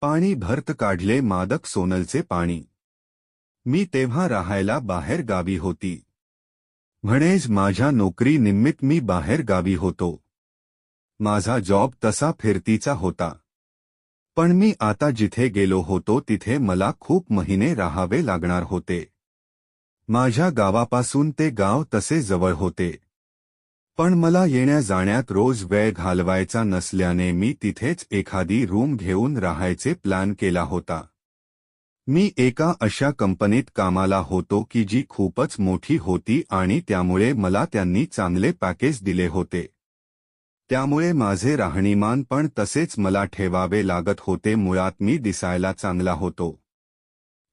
पाणी भरत काढले मादक सोनलचे पाणी. मी तेव्हा राहायला बाहेर गावी होती. म्हणेज माझ्या नोकरी निमित्त मी बाहेर गावी होतो. माझा जॉब तसा फिरतीचा होता. पण मी आता जिथे गेलो होतो तिथे मला खूप महिने राहावे लागणार होते. माझ्या गावापासून ते गाव तसे जवळ होते. पण मला येण्या जाण्यात रोज वेळ घालवायचा नसल्याने मी तिथेच एखादी रूम घेऊन राहायचे प्लॅन केला होता. मी एका अशा कंपनीत कामाला होतो की जी खूपच मोठी होती आणि त्यामुळे मला त्यांनी चांगले पॅकेज दिले होते. त्यामुळे माझे राहणीमान पण तसेच मला ठेवावे लागत होते मुळात मी दिसायला चांगला होतो.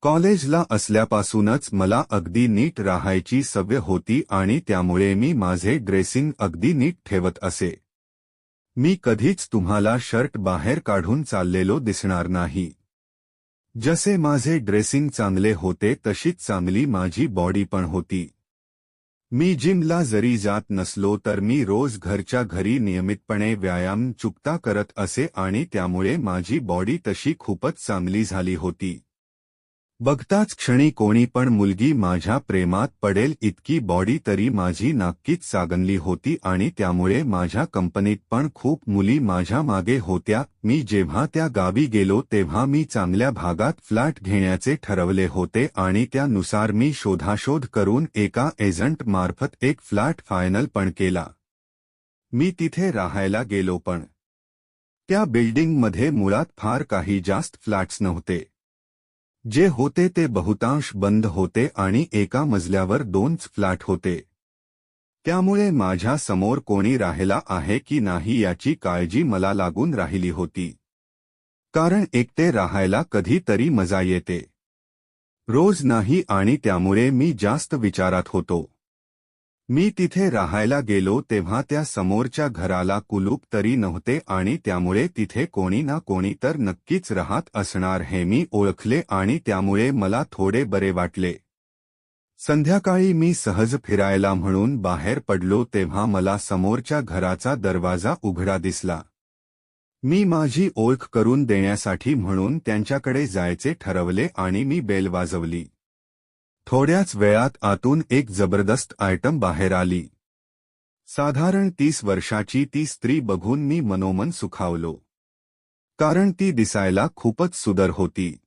कॉलेजला असल्यापासूनच मला अगदी नीट राहायची सवय होती आणि त्यामुळे मी माझे ड्रेसिंग अगदी नीट ठेवत असे. मी कधीच तुम्हाला शर्ट बाहेर काढून चाललेलो दिसणार नाही. जसे माझे ड्रेसिंग चांगले होते तशीच चांगली माझी बॉडी पण होती. मी जिमला जरी जात नसलो तर मी रोज घरच्या घरी नियमितपणे व्यायाम चुकता करत असे आणि त्यामुळे माझी बॉडी तशी खूपच चांगली झाली होती. बघताच क्षणी कोणी पण मुलगी माझ्या प्रेमात पडेल इतकी बॉडी तरी माझी नक्कीच सागनली होती आणि त्यामुळे माझ्या कंपनीत पण खूप मुली माझ्या मागे होत्या. मी जेव्हा त्या गावी गेलो तेव्हा मी चांगल्या भागात फ्लॅट घेण्याचे ठरवले होते आणि त्यानुसार मी शोधाशोध करून एका एजंट मार्फत एक फ्लॅट फायनल पण केला. मी तिथे राहायला गेलो पण. त्या बिल्डिंगमध्ये मुळात फार काही जास्त फ्लॅट्स नव्हते. जे होते ते बहुतांश बंद होते आणि एका मजल्यावर दोनच फ्लॅट होते. त्यामुळे माझ्यासमोर कोणी राहिला आहे की नाही याची काळजी मला लागून राहिली होती. कारण एकटे राहायला कधीतरी मजा येते. रोज नाही आणि त्यामुळे मी जास्त विचारात होतो. मी तिथे राहायला गेलो तेव्हा त्या समोरच्या घराला कुलूप तरी नव्हते आणि त्यामुळे तिथे कोणी ना कोणी तर नक्कीच राहत असणार हे मी ओळखले आणि त्यामुळे मला थोडे बरे वाटले. संध्याकाळी मी सहज फिरायला म्हणून बाहेर पडलो तेव्हा मला समोरच्या घराचा दरवाजा उघडा दिसला. मी माझी ओळख करून देण्यासाठी म्हणून त्यांच्याकडे जायचे ठरवले आणि मी बेल वाजवली. थोड्याच वेळात आतून एक जबरदस्त आयटम बाहेर आली. साधारण तीस वर्षाची ती स्त्री बघून मी मनोमन सुखावलो. कारण ती दिसायला खूपच सुदर होती.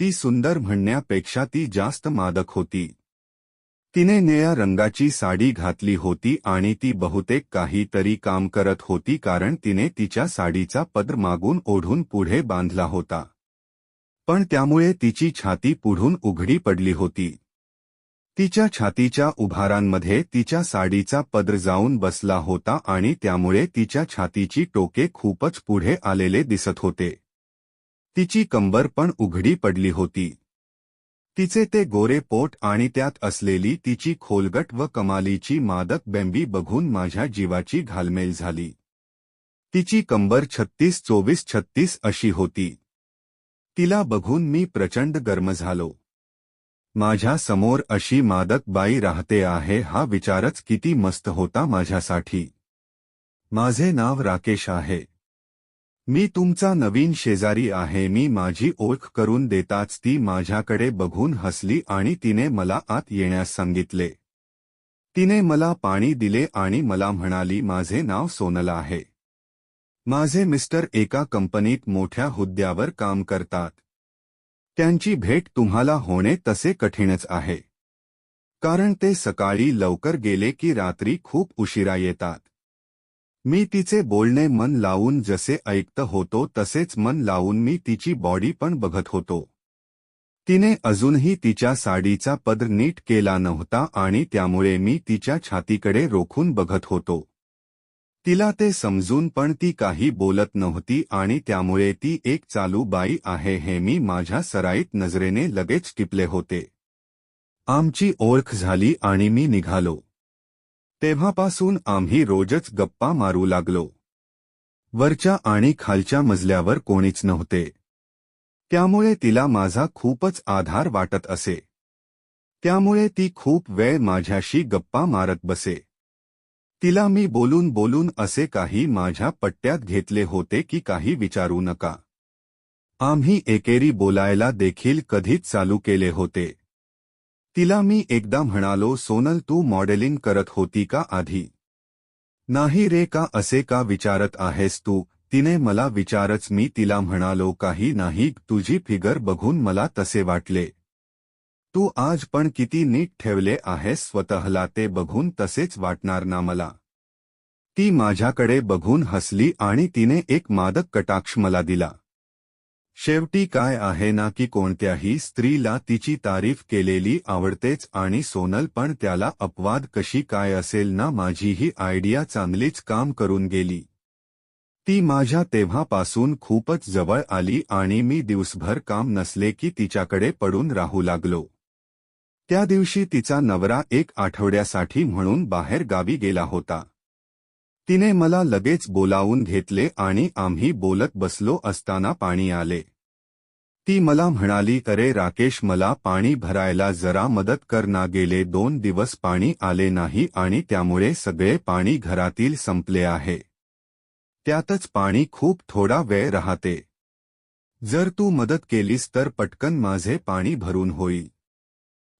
ती सुंदर म्हणण्यापेक्षा ती जास्त मादक होती. तिने निळ्या रंगाची साडी घातली होती आणि ती बहुतेक काहीतरी काम करत होती कारण तिने तिच्या साडीचा पदर मागून ओढून पुढे बांधला होता. पण त्यामुळे तिची छाती पुढून उघडी पडली होती. तिच्या छातीच्या उभारांमध्ये तिच्या साडीचा पदर जाऊन बसला होता आणि त्यामुळे तिच्या छातीची टोके खूपच पुढे आलेले दिसत होते. तिची कंबर पण उघडी पडली होती. तिचे ते गोरे पोट आणि त्यात असलेली तिची खोलगट व कमालीची मादक बेंबी बघून माझ्या जीवाची घालमेल झाली. तिची कंबर छत्तीस चोवीस छत्तीस अशी होती. तिला बघून मी प्रचंड गर्म झालो. माझ्यासमोर अशी मादक बाई राहते आहे हा विचारच किती मस्त होता माझ्यासाठी. माझे नाव राकेश आहे. मी तुमचा नवीन शेजारी आहे मी माझी ओळख करून देताच ती माझ्याकडे बघून हसली आणि तिने मला आत येण्यास सांगितले. तिने मला पाणी दिले आणि मला म्हणाली माझे नाव सोनल आहे. माझे मिस्टर एका कंपनीत मोठ्या हुद्द्यावर काम करतात. त्यांची भेट तुम्हाला होणे तसे कठीणच आहे. कारण ते सकाळी लवकर गेले की रात्री खूप उशिरा येतात. मी तिचे बोलणे मन लावून जसे ऐकत होतो तसेच मन लावून मी तिची बॉडी पण बघत होतो. तिने अजूनही तिच्या साडीचा पदर नीट केला नव्हता आणि त्यामुळे मी तिच्या छातीकडे रोखून बघत होतो. तिला ते समजून पण ती काही बोलत नव्हती आणि त्यामुळे ती एक चालू बाई आहे हे मी माझ्या सराईत नजरेने लगेच टिपले होते. आमची ओळख झाली आणि मी निघालो. तेव्हापासून आम्ही रोजच गप्पा मारू लागलो. वरच्या आणि खालच्या मजल्यावर कोणीच नव्हते. त्यामुळे तिला माझा खूपच आधार वाटत असे. त्यामुळे ती खूप वेळ माझ्याशी गप्पा मारत बसे. तिला मी बोलून बोलून असे काही माझ्या पट्ट्यात घेतले होते की काही विचारू नका. आम्ही एकेरी बोलायला देखील कधीच चालू केले होते. तिला मी एकदा म्हणालो सोनल तू मॉडेलिंग करत होती का आधी? नाही रे का असे का विचारत आहेस तू? तिने मला विचारच मी तिला म्हणालो काही नाही तुझी फिगर बघून मला तसे वाटले. तू आज पण किती नीट ठेवले आहेस स्वतःला ते बघून तसेच वाटणार ना मला. ती माझ्याकडे बघून हसली आणि तिने एक मादक कटाक्ष मला दिला. शेवटी काय आहे ना की कोणत्याही स्त्रीला तिची तारीफ केलेली आवडतेच आणि सोनल पण त्याला अपवाद कशी काय असेल ना माझी ही आयडिया चांगलीच काम करून गेली. ती माझ्या तेव्हापासून खूपच जवळ आली आणि मी दिवसभर काम नसले की तिच्याकडे पडून राहू लागलो. त्या दिवशी तिचा नवरा एक आठवड्यासाठी म्हणून बाहेर गावी गेला होता. तिने मला लगेच बोलावून घेतले आणि आम्ही बोलत बसलो असताना पाणी आले. ती मला म्हणाली अरे राकेश मला पाणी भरायला जरा मदत कर ना गेले दोन दिवस पाणी आले नाही आणि त्यामुळे सगळे पाणी घरातील संपले आहे. त्यातच पाणी खूप थोडा वेळ राहते. जर तू मदत केलीस तर पटकन माझे पाणी भरून होईल.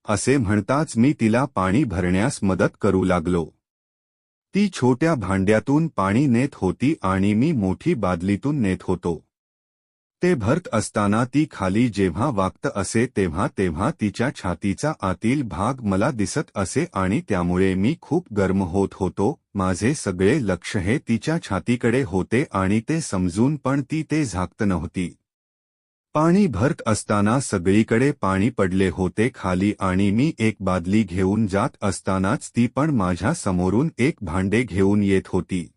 असे म्हणताच मी तिला पाणी भरण्यास मदत करू लागलो. ती छोट्या भांड्यातून पाणी नेत होती आणि मी मोठी बादलीतून नेत होतो. ते भरत असताना ती खाली जेव्हा वागत असे तेव्हा तेव्हा तिच्या छातीचा आतील भाग मला दिसत असे आणि त्यामुळे मी खूप गर्म होत होतो माझे सगळे लक्ष हे तिच्या छातीकडे होते आणि ते समजून पण ती ते झाकत नव्हती. पाणी भरत असताना सगळीकडे पाणी पडले होते खाली आणि मी एक बादली घेऊन जात असतानाच ती पण माझ्या समोरून एक भांडे घेऊन येत होती.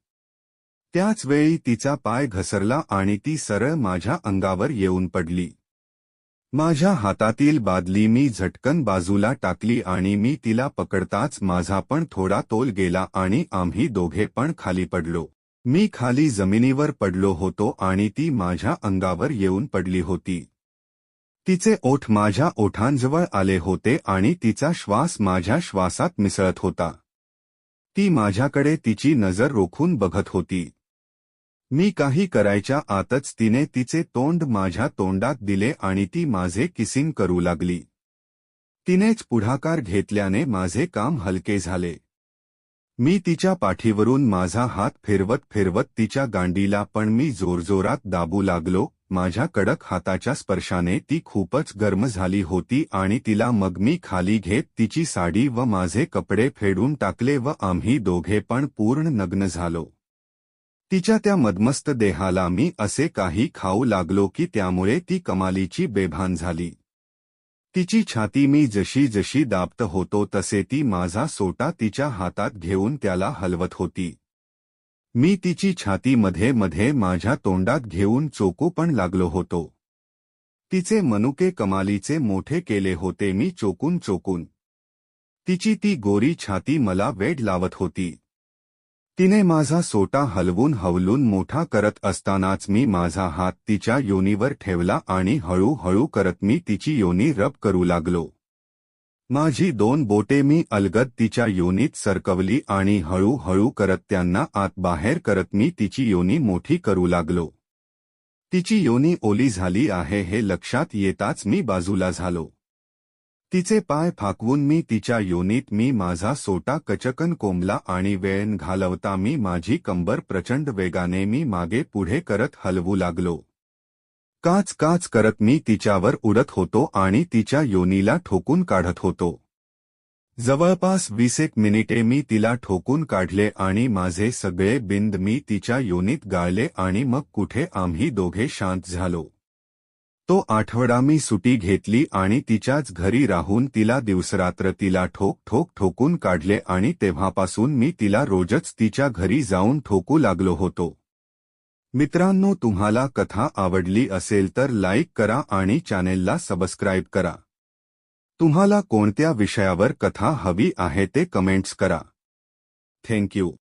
त्याच वेळी तिचा पाय घसरला आणि ती सरळ माझ्या अंगावर येऊन पडली. माझ्या हातातील बादली मी झटकन बाजूला टाकली आणि मी तिला पकडताच माझा पण थोडा तोल गेला आणि आम्ही दोघे पण खाली पडलो. मी खाली जमिनीवर पडलो होतो आणि ती माझ्या अंगावर येऊन पडली होती. तिचे ओठ माझ्या ओठांजवळ आले होते आणि तिचा श्वास माझ्या श्वासात मिसळत होता. ती माझ्याकडे तिची नजर रोखून बघत होती. मी काही करायच्या आतच तिने तिचे तोंड माझ्या तोंडात दिले आणि ती माझे किसिंग करू लागली. तिनेच पुढाकार घेतल्याने माझे काम हलके झाले. मी तिच्या पाठीवरून माझा हात फिरवत फिरवत तिच्या गांडीला पण मी जोरजोरात दाबू लागलो माझ्या कडक हाताच्या स्पर्शाने ती खूपच गर्म झाली होती आणि तिला मग मी खाली घेत तिची साडी व माझे कपडे फेडून टाकले व आम्ही दोघे पण पूर्ण नग्न झालो. तिच्या त्या मदमस्त देहाला मी असे काही खाऊ लागलो की त्यामुळे ती कमालीची बेभान झाली. तिची छाती मी जशी जशी दाबत होतो तसे ती माझा सोटा तिच्या हातात घेऊन त्याला हलवत होती. मी तिची छाती मध्ये मध्ये माझ्या तोंडात घेऊन चोकू पण लागलो होतो. तिचे मनुके कमालीचे मोठे केले होते मी चोकून चोकून. तिची ती गोरी छाती मला वेड लावत होती. तिने माझा सोटा हलवून हवलून मोठा करत असतानाच मी माझा हात तिच्या योनीवर ठेवला आणि हळूहळू करत मी तिची योनी रब करू लागलो. माझी दोन बोटे मी अलगद तिच्या योनीत सरकवली आणि हळूहळू करत त्यांना आत बाहेर करत मी तिची योनी मोठी करू लागलो. तिची योनी ओली झाली आहे हे लक्षात येताच मी बाजूला झालो. तिचे पाय फाकवून मी तिच्या योनीत मी माझा सोटा कचकन कोंबला आणि वेळन घालवता मी माझी कंबर प्रचंड वेगाने मी मागे पुढे करत हलवू लागलो. काच काच करत मी तिच्यावर उडत होतो आणि तिच्या योनीला ठोकून काढत होतो. जवळपास वीसेक मिनिटे मी तिला ठोकून काढले आणि माझे सगळे बिंद मी तिच्या योनीत गाळले आणि मग कुठे आम्ही दोघे शांत झालो. तो आठवडा मी सुटी घेतली आणि तिच्याच घरी राहून तिला दिवसरात्र तिला ठोक ठोक ठोकून काढले आणि तेव्हापासून मी तिला रोजच तिच्या घरी जाऊन ठोकू लागलो होतो. मित्रांनो तुम्हाला कथा आवडली असेल तर लाईक करा आणि चॅनेलला सबस्क्राईब करा. तुम्हाला कोणत्या विषयावर कथा हवी आहे ते कमेंट्स करा. थँक्यू.